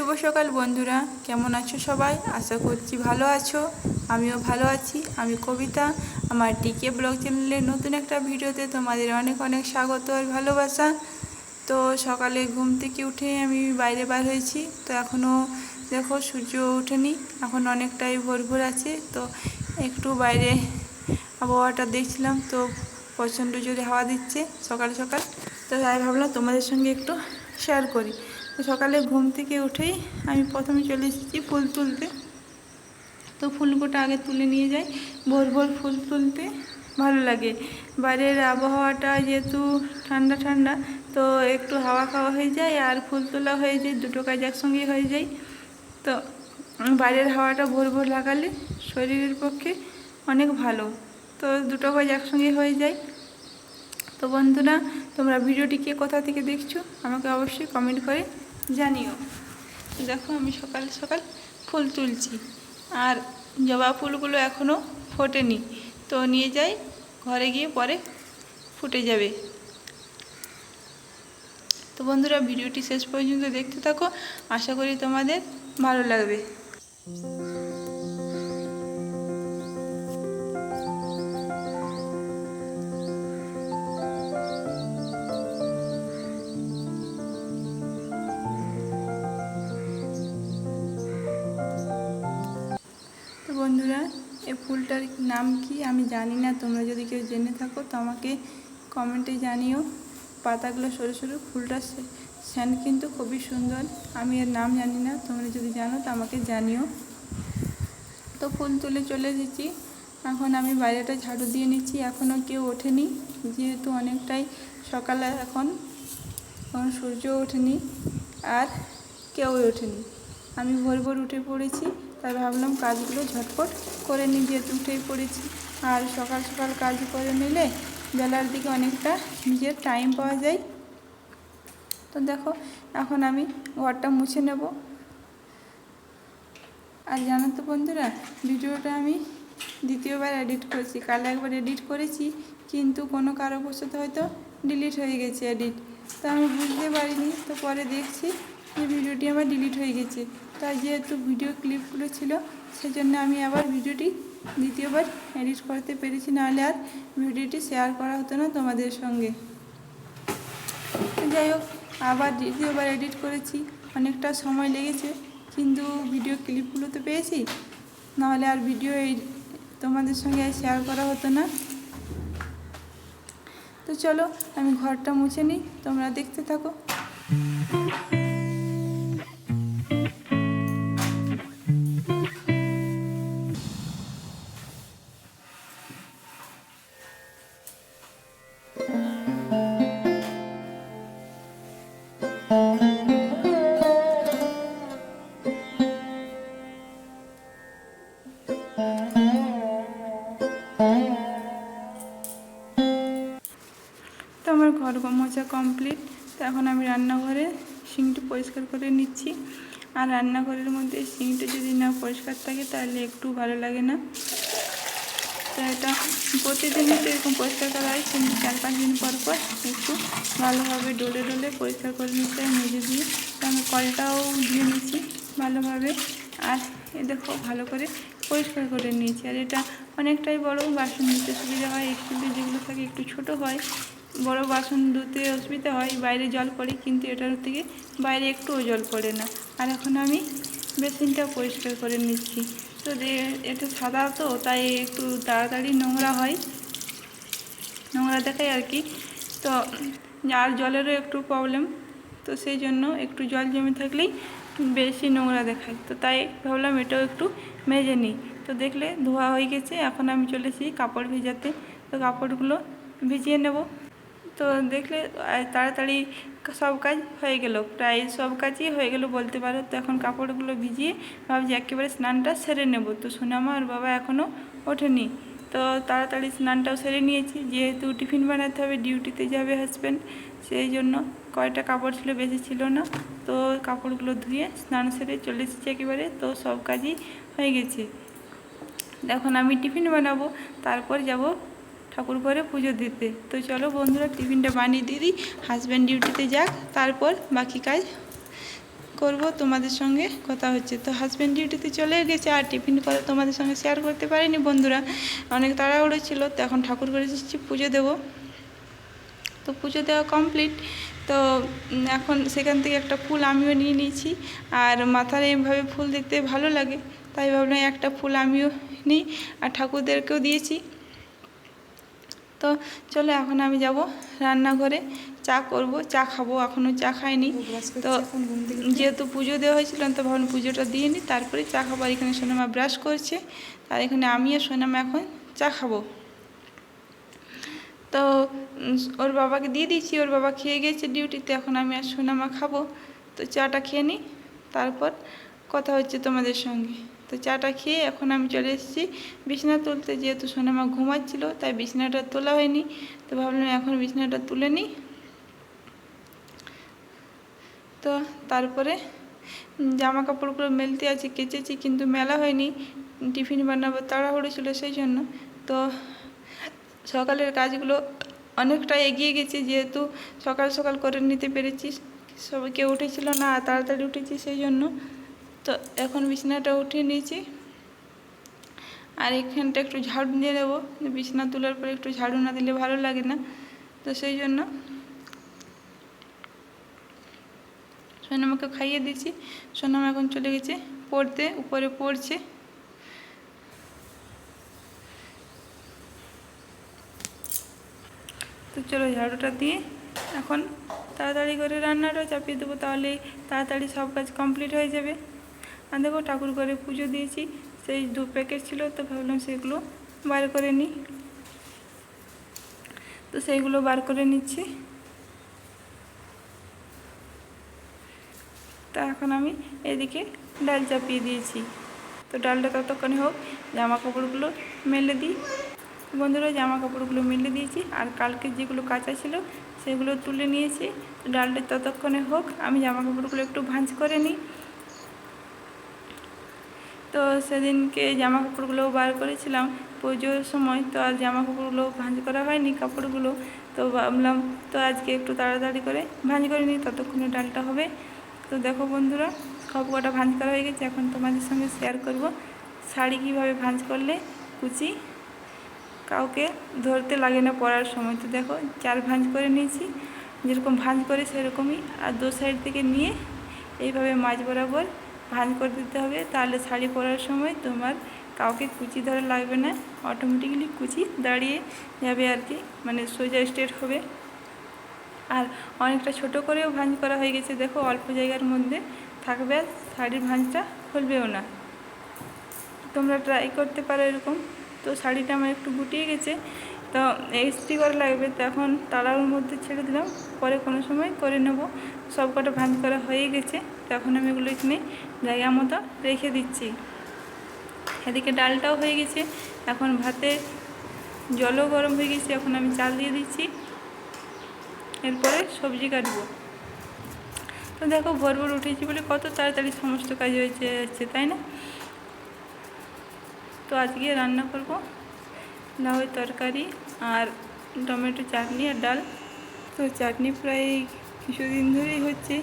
সকাল বন্ধুরা, কেমন আছো সবাই? আশা করছি ভালো আছো, আমিও ভালো আছি। আমি কবিতা, আমার টিকে ব্লগ চ্যানেলের নতুন একটা ভিডিওতে তোমাদের অনেক অনেক স্বাগত আর ভালোবাসা। তো সকালে ঘুম থেকে উঠে আমি বাইরে বার হয়েছি, তো এখনও দেখো সূর্য ওঠেনি, এখন অনেকটাই ভোর ভোর আছে, তো একটু বাইরে আবহাওয়াটা দেখছিলাম, তো প্রচণ্ড জোরে হাওয়া দিচ্ছে সকাল সকাল। তো তাই ভাবলাম তোমাদের সঙ্গে একটু শেয়ার করি। তো সকালে ঘুম থেকে উঠেই আমি প্রথমে চলে এসেছি ফুল তুলতে। তো ফুলগুলো আগে তুলে নিয়ে যাই। ভোর ভোর ফুল তুলতে ভালো লাগে। বাইরের আবহাওয়াটা যেহেতু ঠান্ডা ঠান্ডা, তো একটু হাওয়া খাওয়া হয়ে যায় আর ফুল তোলা হয়ে যায়, দুটো কাজ একসঙ্গে হয়ে যায়। তো বাইরের হাওয়াটা ভোর ভোর লাগালে শরীরের পক্ষে অনেক ভালো। তো দুটো কাজ একসঙ্গে হয়ে যায়। তো বন্ধুরা, তোমরা ভিডিওটি কে কোথা থেকে দেখছ, আমাকে অবশ্যই কমেন্ট করে জানিও। দেখো, আমি সকাল সকাল ফুল তুলছি, আর জবা ফুলগুলো এখনও ফোটেনি। তো নিয়ে যাই, ঘরে গিয়ে পরে ফুটে যাবে। তো বন্ধুরা, ভিডিওটি শেষ পর্যন্ত দেখতে থাকো, আশা করি তোমাদের ভালো লাগবে। এই ফুলটার নাম কি? আমি জানি না। তোমরা যদি কেউ জেনে থাকো, তো আমাকে কমেন্টে জানিও। পাতাগুলো সরু সরু, ফুলটা স্যান কিন্তু খুবই সুন্দর। আমি এর নাম জানি না। তোমরা যদি জানো, তো আমাকে জানিও। তো ফুল তুলে চলে এসেছি। এখন আমি বাইরেটা ঝাড়ু দিয়ে নিচ্ছি। এখনও কেউ ওঠেনি। যেহেতু অনেকটাই সকালে এখন এখন সূর্য ওঠেনি আর কেউ ওঠেনি। আমি ভোর ভোর উঠে পড়েছি। তাই ভাবলাম কাজগুলো ঝটপট করে নিই, যেহেতু উঠেই পড়েছি। আর সকাল সকাল কাজ করে নিলে বেলার দিকে অনেকটা নিজের টাইম পাওয়া যায়। তো দেখো, এখন আমি ঘরটা মুছে নেব। আর জানো তো বন্ধুরা, ভিডিওটা আমি দ্বিতীয়বার এডিট করেছি। কাল একবার এডিট করেছি, কিন্তু কোনো কারণবশত হয়তো ডিলিট হয়ে গেছে এডিট তো আমি বুঝতে পারিনি, তো পরে দেখছি যে ভিডিওটি আমার ডিলিট হয়ে গেছে। তাই যেহেতু ভিডিও ক্লিপগুলো ছিল, সেজন্য আমি আবার ভিডিওটি দ্বিতীয়বার এডিট করতে পেরেছি। নাহলে আর ভিডিওটি শেয়ার করা হতো না তোমাদের সঙ্গে। যাই হোক, আবার দ্বিতীয়বার এডিট করেছি। অনেকটা সময় লেগেছে, কিন্তু ভিডিও ক্লিপগুলো তো পেয়েছি। নাহলে আর ভিডিও এই তোমাদের সঙ্গে শেয়ার করা হতো না। তো চলো, আমি ঘরটা মুছে নিই, তোমরা দেখতে থাকো। রান্নাঘরে সিঙ্কটি পরিষ্কার করে নিচ্ছি। আর রান্নাঘরের মধ্যে সিঙ্কটা যদি না পরিষ্কার থাকে তাহলে একটু ভালো লাগে না। তো এটা প্রতিদিনই তো এরকম পরিষ্কার করা হয়, কিন্তু চার পাঁচ দিন পর পর একটু ভালোভাবে ডলে ডলে পরিষ্কার করে নিতে হয় মেজে দিয়ে। তো আমি কলটাও ধুয়ে নিচ্ছি ভালোভাবে। আর এ দেখো ভালো করে পরিষ্কার করে নিয়েছি। আর এটা অনেকটাই বড় বাসন ধুতে সুবিধা হয়, একটু যেগুলো থাকে একটু ছোট হয় বড় বাসন ধুতে অসুবিধা হয়, বাইরে জল পড়ে, কিন্তু এটার থেকে বাইরে একটুও জল পড়ে না। আর এখন আমি বেসিনটা পরিষ্কার করে নিচ্ছি। তো এটা সাদা তো, তাই একটু তাড়াতাড়ি নোংরা হয়। নোংরা দেখায় আর কি। তো আর জলেরও একটু প্রবলেম তো সেই জন্য একটু জল জমে থাকলেই বেশি নোংরা দেখায়। তো তাই ভাবলাম এটাও একটু মেজে নিই। তো দেখলে ধোয়া হয়ে গেছে, এখন আমি চলেছি কাপড় ভেজাতে। তো কাপড়গুলো ভিজিয়ে নেব। তো দেখলে তাড়াতাড়ি সব কাজ হয়ে গেল। প্রায় সব কাজই হয়ে গেল বলতে পারো। তো এখন কাপড়গুলো ভিজিয়ে ভাবছি একেবারে স্নানটা সেরে নেব। তো সোনামা আর বাবা এখনও ওঠেনি। তো তাড়াতাড়ি স্নানটাও সেরে নিয়েছি। যেহেতু টিফিন বানাতে হবে, ডিউটিতে যাবে হাজব্যান্ড সেই জন্য কয়টা কাপড় ছিল বেশি ছিল না। তো কাপড়গুলো ধুয়ে স্নান সেরে চলে এসেছি একেবারে। তো সব কাজই হয়ে গেছে। এখন আমি টিফিন বানাবো, তারপর যাব ঠাকুর ঘরে পুজো দিতে। তো চলো বন্ধুরা, টিফিনটা বানিয়ে দিয়ে দিই। হাজব্যান্ড ডিউটিতে যাক, তারপর বাকি কাজ করব তোমাদের সঙ্গে কথা হচ্ছে। তো হাজব্যান্ড ডিউটিতে চলে গেছে, আর টিফিন করে তোমাদের সঙ্গে শেয়ার করতে পারিনি বন্ধুরা। অনেক তাড়াহুড়ো ছিল, তো এখন ঠাকুর করে এসেছি, পুজো দেবো। তো পুজো দেওয়া কমপ্লিট তো এখন সেখান থেকে একটা ফুল আমিও নিয়ে নিয়েছি। আর মাথার এইভাবে ফুল দেখতে ভালো লাগে, তাই ভাবলাম একটা ফুল আমিও নিই। আর ঠাকুরদেরকেও দিয়েছি। তো চলো এখন আমি যাব রান্নাঘরে চা করব চা খাব এখনও চা খাইনি। তো যেহেতু পুজো দেওয়া হয়েছিল তো ভাবুন পুজোটা দিয়ে নিই তারপরে চা খাব। আর এখানে সোনামা ব্রাশ করছে আর এখানে আমি আর সোনামা এখন চা খাব। তো ওর বাবাকে দিয়ে দিয়েছি ওর বাবা খেয়ে গেছে ডিউটিতে এখন আমি আর সোনামা খাব। তো চাটা খেয়ে নিই তারপর কথা হচ্ছে তোমাদের সঙ্গে। তো চাটা খেয়ে এখন আমি চলে এসেছি। বিছানা তুলতে যেহেতু সোনামা ঘুমাচ্ছিল, তাই বিছানাটা তোলা হয়নি। তো ভাবলাম এখন বিছানাটা তুলে নিই। তো তারপরে জামা কাপড়গুলো মেলতে আছে, কেচেছি কিন্তু মেলা হয়নি। টিফিন বানাবো তাড়াহুড়ো ছিল সেই জন্য। তো সকালের কাজগুলো অনেকটা এগিয়ে গেছে, যেহেতু সকাল সকাল করে নিতে পেরেছি। সবাই কেউ উঠেছিল না তাড়াতাড়ি উঠেছি সেই জন্য। তো এখন বিছানাটা উঠিয়ে নিয়েছি। আর এখানটা একটু ঝাড়ু দিয়ে দেবো বিছানা তোলার পরে একটু ঝাড়ু না দিলে ভালো লাগে না। তো সেই জন্য সোনামাকে খাইয়ে দিয়েছি। সোনামা এখন চলে গেছে পড়তে, উপরে পড়ছে। তো চলো ঝাড়ুটা দিয়ে এখন তাড়াতাড়ি করে রান্নাটা চাপিয়ে দেবো তাহলে তাড়াতাড়ি সব কাজ কমপ্লিট হয়ে যাবে। আর দেখো ঠাকুর ঘরে পুজো দিয়েছি, সেই দু প্যাকেট ছিল তো ভাবলাম সেগুলো বার করে নিই তো সেইগুলো বার করে নিচ্ছি। তা এখন আমি এদিকে ডাল চাপিয়ে দিয়েছি। তো ডালটা ততক্ষণে হোক জামা কাপড়গুলো মেলে দিই। বন্ধুরা, জামা কাপড়গুলো মেলে দিয়েছি আর কালকে যেগুলো কাঁচা ছিল সেগুলো তুলে নিয়েছি। ডালটা ততক্ষণে হোক আমি জামা কাপড়গুলো একটু ভাঁজ করে নিই। তো সেদিনকে জামা কাপড়গুলো বার করেছিলাম। পুজোর সময় তো আর জামা কাপড়গুলো ভাঁজ করা হয়নি, কাপড়গুলো। তো ভাবলাম তো আজকে একটু তাড়াতাড়ি করে ভাঁজ করে নিই, ততক্ষণে ডালটা হবে। তো দেখো বন্ধুরা, সব কটা ভাঁজ করা হয়ে গেছে। এখন তোমাদের সঙ্গে শেয়ার করব শাড়ি কীভাবে ভাঁজ করলে কুচি কাউকে ধরতে লাগে না পরার সময়। তো দেখো, চার ভাঁজ করে নিয়েছি। যেরকম ভাঁজ করে সেরকমই। আর দু সাইড থেকে নিয়ে এইভাবে মাঝ বরাবর ভাঁজ করে দিতে হবে, তাহলে শাড়ি পরার সময় তোমার কাউকে কুচি ধরা লাগবে না অটোমেটিক্যালি কুচি দাঁড়িয়ে যাবে আর কি মানে সোজা স্ট্রেট হবে। আর অনেকটা ছোট করেও ভাঁজ করা হয়ে গেছে, দেখো অল্প জায়গার মধ্যে থাকবে আর শাড়ির ভাঁজটা খুলবেও না। তোমরা ট্রাই করতে পারো এরকম। তো শাড়িটা আমার একটু গুটিয়ে গেছে তো এক্সট্রি করা লাগবে, তো এখন তাড়ার মধ্যে ছেড়ে দিলাম। পরে কোনো সময় করে নেব। সব কটা ভাঁজ করা হয়ে গেছে, তো এখন আমি এগুলো এখানে জায়গা মতো রেখে দিচ্ছি। এদিকে ডালটাও হয়ে গেছে, এখন ভাতে জলও গরম হয়ে গেছে, এখন আমি চাল দিয়ে দিচ্ছি। এরপরে সবজি কাটবো। তো দেখো ভোর ভোর উঠেছি বলে কত তাড়াতাড়ি সমস্ত কাজ হয়েছে যাচ্ছে তাই না? তো আজকে রান্না করব লাউয়ের তরকারি আর টমেটো চাটনি আর ডাল। তো চাটনি প্রায় কিছুদিন ধরেই হচ্ছে।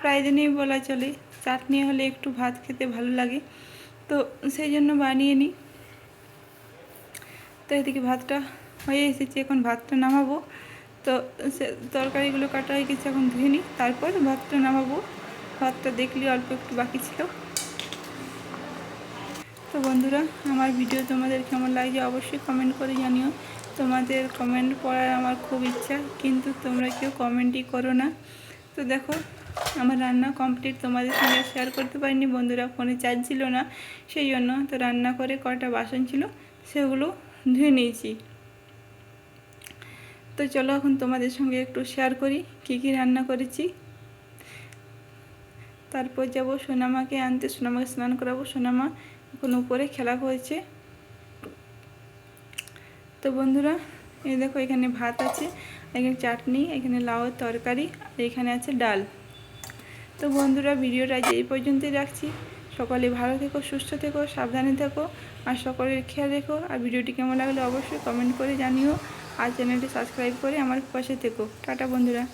প্রায় দিনই বলা চলে, চাটনি হলে একটু ভাত খেতে ভালো লাগে। তো সেই জন্য বানিয়ে নিই। তো এদিকে ভাতটা হয়ে এসেছে, এখন ভাতটা নামাবো। তো সে তরকারিগুলো কাটা হয়ে গেছে, এখন ধুয়ে নিই। তারপর ভাতটা নামাবো। ভাতটা দেখলি অল্প একটু বাকি ছিল। তো বন্ধুরা, আমার ভিডিও তোমাদের কেমন লাগছে অবশ্যই কমেন্ট করে জানিও। তোমাদের কমেন্ট পড়ার আমার খুব ইচ্ছা, কিন্তু তোমরা কেউ কমেন্টই করো না। তো দেখো, আমার রান্না কমপ্লিট তোমাদের সঙ্গে শেয়ার করতে পারিনি, বন্ধুরা ফোনে চার্জ ছিল না, সেই জন্য তো রান্না করে কটা বাসন ছিল, সেগুলো ধুয়ে নিয়েছি। তো চলো এখন তোমাদের সঙ্গে একটু শেয়ার করি, কী কী রান্না করেছি। তারপর যাব সোনামাকে আনতে, সোনামাকে স্নান করাবো। সোনামা এখন উপরে খেলা করছে তো বন্ধুরা, এই দেখো এখানে ভাত আছে, এখানে চাটনি, এখানে লাউয়ের তরকারি, আর এখানে আছে ডাল। তো বন্ধুরা, ভিডিওটা আজ এই পর্যন্তই রাখছি। সকলে ভালো থেকো, সুস্থ থেকো, সাবধানে থেকো, আর সকলের খেয়াল রেখো। আর ভিডিওটি কেমন লাগলে অবশ্যই কমেন্ট করে জানিও। আর চ্যানেলটি সাবস্ক্রাইব করে আমার পাশে থেকো। টাটা বন্ধুরা।